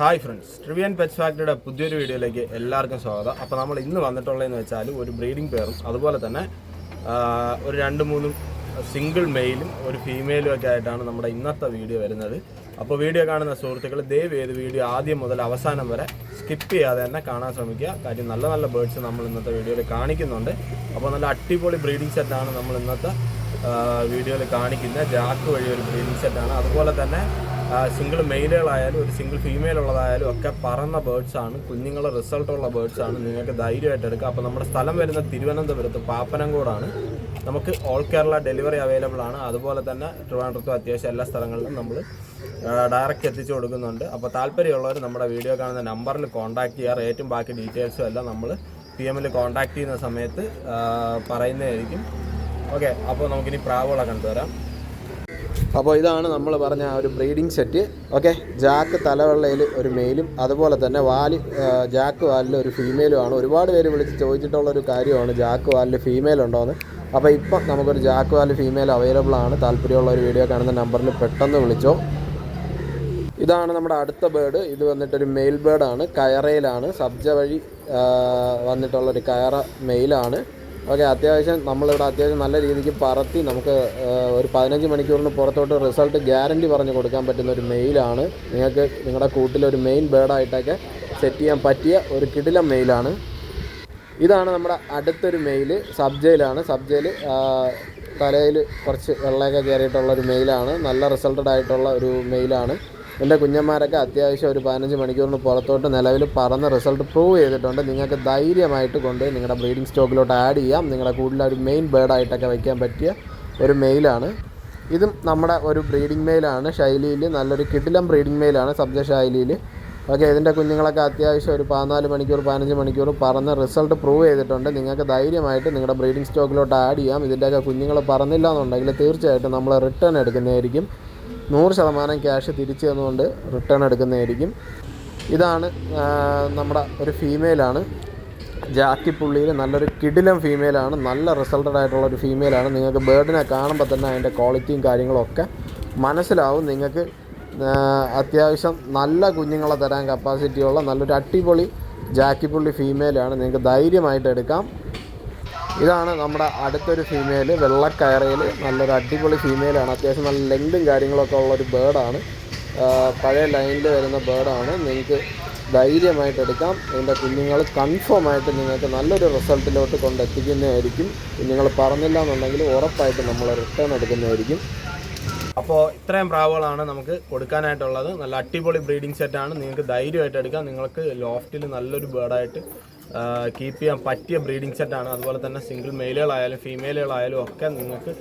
Hi friends ട്രിവിയൻ pets ഫാക്ടറിയുടെ പുതിയൊരു വീഡിയോയിലേക്ക് എല്ലാവർക്കും സ്വാഗതം. അപ്പോൾ നമ്മൾ ഇന്ന് വന്നിട്ടുള്ളതെന്ന് വെച്ചാൽ ഒരു ബ്രീഡിംഗ് പെയറും അതുപോലെ തന്നെ ഒരു രണ്ട് മൂന്നും സിംഗിൾ മെയിലും ഒരു ഫീമെയിലും ഒക്കെ ആയിട്ടാണ് നമ്മുടെ ഇന്നത്തെ വീഡിയോ വരുന്നത്. അപ്പോൾ വീഡിയോ കാണുന്ന സുഹൃത്തുക്കൾ ദയവ് ചെയ്ത് വീഡിയോ ആദ്യം മുതൽ അവസാനം വരെ സ്കിപ്പ് ചെയ്യാതെ തന്നെ കാണാൻ ശ്രമിക്കുക. കാര്യം നല്ല നല്ല ബേർഡ്സ് നമ്മൾ ഇന്നത്തെ വീഡിയോയിൽ കാണിക്കുന്നുണ്ട്. അപ്പോൾ നല്ല അടിപൊളി ബ്രീഡിംഗ് സെറ്റാണ് നമ്മൾ ഇന്നത്തെ വീഡിയോയിൽ കാണിക്കുന്നത്. ജാക്ക് വഴി ഒരു ബ്രീഡിംഗ് സെറ്റാണ് അതുപോലെ തന്നെ സിംഗിൾ മെയിലുകളായാലും ഒരു സിംഗിൾ ഫീമെയിൽ ഉള്ളതായാലും ഒക്കെ പറന്ന ബേർഡ്സ് ആണ് കുഞ്ഞുങ്ങളെ റിസൾട്ട് ഉള്ള ബേർഡ്സ് ആണ് നിങ്ങൾക്ക് ധൈര്യമായിട്ട് എടുക്കാം. അപ്പോൾ നമ്മുടെ സ്ഥലം വരുന്ന തിരുവനന്തപുരത്ത് പാപ്പനംകോടാണ്. നമുക്ക് ഓൾ കേരള ഡെലിവറി അവൈലബിൾ ആണ്. അതുപോലെ തന്നെ ട്രിവാൻഡ്രത്തും അത്യാവശ്യം എല്ലാ സ്ഥലങ്ങളിലും നമ്മൾ ഡയറക്റ്റ് എത്തിച്ചു കൊടുക്കുന്നുണ്ട്. അപ്പോൾ താല്പര്യമുള്ളവർ നമ്മുടെ വീഡിയോ കാണുന്ന നമ്പറിൽ കോൺടാക്ട് ചെയ്യുക റേറ്റും ബാക്കി ഡീറ്റെയിൽസും എല്ലാം നമ്മൾ പി എമ്മിൽ കോൺടാക്ട് ചെയ്യുന്ന സമയത്ത് പറയുന്നതായിരിക്കും. ഓക്കെ അപ്പോൾ നമുക്കിനി പ്രാവുകളെ കണ്ടുവരാം. അപ്പോൾ ഇതാണ് നമ്മൾ പറഞ്ഞ ആ ഒരു ബ്രീഡിംഗ് സെറ്റ്. ഓക്കെ? ജാക്ക് തലവെള്ളയിൽ ഒരു മെയിലും അതുപോലെ തന്നെ വാൽ ജാക്ക് വാലിൽ ഒരു ഫീമെയിലും ആണ്. ഒരുപാട് പേര് വിളിച്ച് ചോദിച്ചിട്ടുള്ള ഒരു കാര്യമാണ് ജാക്ക് വാലിൽ ഫീമെയിൽ ഉണ്ടോ എന്ന് അപ്പോൾ ഇപ്പം നമുക്കൊരു ജാക്ക് വാൽ ഫീമെയിൽ അവൈലബിൾ ആണ്. താല്പര്യമുള്ള ഒരു വീഡിയോ കാണുന്ന നമ്പറിൽ പെട്ടെന്ന് വിളിച്ചോ. ഇതാണ് നമ്മുടെ അടുത്ത ബേർഡ്. ഇത് വന്നിട്ടൊരു മെയിൽ ബേർഡാണ്. കയറയിലാണ്. സബ്ജ വഴി വന്നിട്ടുള്ളൊരു കയറ മെയിലാണ്. ഓക്കെ അത്യാവശ്യം നമ്മളിവിടെ അത്യാവശ്യം നല്ല രീതിക്ക് പറത്തി നമുക്ക് ഒരു പതിനഞ്ച് മണിക്കൂറിന് പുറത്തോട്ട് റിസൾട്ട് ഗ്യാരണ്ടി പറഞ്ഞു കൊടുക്കാൻ പറ്റുന്ന ഒരു മെയിലാണ്. നിങ്ങൾക്ക് നിങ്ങളുടെ കൂട്ടിലൊരു മെയിൻ ബേർഡായിട്ടൊക്കെ സെറ്റ് ചെയ്യാൻ പറ്റിയ ഒരു കിടിലം മെയിലാണ്. ഇതാണ് നമ്മുടെ അടുത്തൊരു മെയിൽ സബ്ജയിലാണ് സബ്ജയിൽ തലയിൽ കുറച്ച് വെള്ളമൊക്കെ കയറിയിട്ടുള്ള ഒരു മെയിലാണ്. നല്ല റിസൾട്ടഡ് ആയിട്ടുള്ള ഒരു മെയിലാണ്. എന്റെ കുഞ്ഞന്മാരൊക്കെ അത്യാവശ്യം ഒരു പതിനഞ്ച് മണിക്കൂറിന് പുറത്തോട്ട് നിലവിൽ പറന്ന് റിസൾട്ട് പ്രൂവ് ചെയ്തിട്ടുണ്ട്. നിങ്ങൾക്ക് ധൈര്യമായിട്ട് കൊണ്ട് നിങ്ങളുടെ ബ്രീഡിംഗ് സ്റ്റോക്കിലോട്ട് ആഡ് ചെയ്യാം. നിങ്ങളുടെ കൂടുതൽ ഒരു മെയിൻ ബേർഡായിട്ടൊക്കെ വയ്ക്കാൻ പറ്റിയ ഒരു മെയിലാണ് ഇതും നമ്മുടെ ഒരു ബ്രീഡിംഗ് മെയിലാണ് ശൈലിയിൽ നല്ലൊരു കിടിലം ബ്രീഡിംഗ് മെയിലാണ് സബ്ജ ശൈലിയിൽ. ഓക്കെ ഇതിന്റെ കുഞ്ഞുങ്ങളൊക്കെ അത്യാവശ്യം ഒരു പതിനാല് മണിക്കൂർ പതിനഞ്ച് മണിക്കൂർ പറന്ന് റിസൾട്ട് പ്രൂവ് ചെയ്തിട്ടുണ്ട്. നിങ്ങൾക്ക് ധൈര്യമായിട്ട് നിങ്ങളുടെ ബ്രീഡിംഗ് സ്റ്റോക്കിലോട്ട് ആഡ് ചെയ്യാം. ഇതിന്റെയൊക്കെ കുഞ്ഞുങ്ങൾ പറന്നില്ല എന്നുണ്ടെങ്കിൽ തീർച്ചയായിട്ടും നമ്മൾ റിട്ടേൺ എടുക്കുന്നതായിരിക്കും. നൂറ് ശതമാനം ക്യാഷ് തിരിച്ചു തന്നുകൊണ്ട് റിട്ടേൺ എടുക്കുന്നതായിരിക്കും. ഇതാണ് നമ്മുടെ ഒരു ഫീമെയിലാണ്. ജാക്കി പുള്ളിയിൽ നല്ലൊരു കിടിലം ഫീമെയിലാണ്. നല്ല റിസൾട്ടഡ് ആയിട്ടുള്ള ഒരു ഫീമെയിലാണ്. നിങ്ങൾക്ക് ബേർഡിനെ കാണുമ്പോൾ തന്നെ അതിന്റെ ക്വാളിറ്റിയും കാര്യങ്ങളൊക്കെ മനസ്സിലാവും. നിങ്ങൾക്ക് അത്യാവശ്യം നല്ല കുഞ്ഞുങ്ങളെ തരാൻ കപ്പാസിറ്റിയുള്ള നല്ലൊരു അടിപൊളി ജാക്കി പുള്ളി ഫീമെയിലാണ്. നിങ്ങൾക്ക് ധൈര്യമായിട്ട് എടുക്കാം. ഇതാണ് നമ്മുടെ അടുത്തൊരു ഫീമെയിൽ വെള്ളക്കയറയിൽ നല്ലൊരു അടിപൊളി ഫീമെയിലാണ് അത്യാവശ്യം നല്ല ലെങ്തും കാര്യങ്ങളൊക്കെ ഉള്ളൊരു ബേർഡാണ് പഴയ ലൈനിൽ വരുന്ന ബേർഡാണ് നിങ്ങൾക്ക് ധൈര്യമായിട്ട് എടുക്കാം. ഇതിന്റെ കുഞ്ഞുങ്ങൾ കൺഫേം ആയിട്ട് നിങ്ങൾക്ക് നല്ലൊരു റിസൾട്ടിലോട്ട് കൊണ്ടെത്തിക്കുന്നതായിരിക്കും. കുഞ്ഞുങ്ങൾ പറഞ്ഞില്ല എന്നുണ്ടെങ്കിൽ ഉറപ്പായിട്ട് നമ്മൾ റിട്ടേൺ എടുക്കുന്നതായിരിക്കും. അപ്പോൾ ഇത്രയും പ്രാവുകളാണ് നമുക്ക് കൊടുക്കാനായിട്ടുള്ളത്. നല്ല അടിപൊളി ബ്രീഡിംഗ് സെറ്റാണ് നിങ്ങൾക്ക് ധൈര്യമായിട്ട് എടുക്കാം. നിങ്ങൾക്ക് ലോഫ്റ്റിൽ നല്ലൊരു ബേർഡായിട്ട് കീപ്പ് ചെയ്യാൻ പറ്റിയ ബ്രീഡിംഗ് സെറ്റാണ് അതുപോലെ തന്നെ സിംഗിൾ മെയിലുകളായാലും ഫീമെയിലുകളായാലും ഒക്കെ നിങ്ങൾക്ക്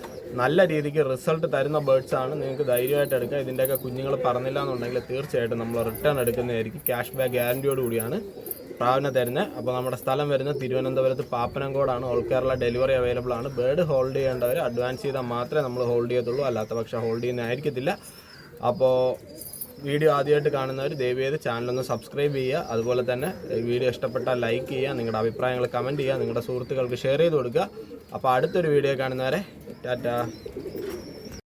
നല്ല രീതിക്ക് റിസൾട്ട് തരുന്ന ബേർഡ്സ് ആണ്. നിങ്ങൾക്ക് ധൈര്യമായിട്ട് എടുക്കുക ഇതിന്റെയൊക്കെ കുഞ്ഞുങ്ങൾ പറഞ്ഞില്ല എന്നുണ്ടെങ്കിൽ തീർച്ചയായിട്ടും നമ്മൾ റിട്ടേൺ എടുക്കുന്നതായിരിക്കും. ക്യാഷ് ബാക്ക് ഗ്യാരണ്ടിയോട് കൂടിയാണ് പ്രാവിനെ തരുന്നത് അപ്പോൾ നമ്മുടെ സ്ഥലം വരുന്ന തിരുവനന്തപുരത്ത് പാപ്പനംകോടാണ്. ഓൾ കേരള ഡെലിവറി അവൈലബിൾ ആണ്. ബേർഡ് ഹോൾഡ് ചെയ്യേണ്ടവർ അഡ്വാൻസ് ചെയ്താൽ മാത്രമേ നമ്മൾ ഹോൾഡ് ചെയ്യത്തുള്ളൂ. അല്ലാത്ത പക്ഷേ ഹോൾഡ് ചെയ്യുന്നതായിരിക്കത്തില്ല. അപ്പോൾ വീഡിയോ ആദ്യമായിട്ട് കാണുന്നവർ ദയവേത് ചാനലൊന്ന് സബ്സ്ക്രൈബ് ചെയ്യുക. അതുപോലെ തന്നെ വീഡിയോ ഇഷ്ടപ്പെട്ടാൽ ലൈക്ക് ചെയ്യുക നിങ്ങളുടെ അഭിപ്രായങ്ങൾ കമന്റ് ചെയ്യുക നിങ്ങളുടെ സുഹൃത്തുക്കൾക്ക് ഷെയർ ചെയ്ത് കൊടുക്കുക. അപ്പോൾ അടുത്തൊരു വീഡിയോ കാണുന്നവരെ ടാറ്റാ.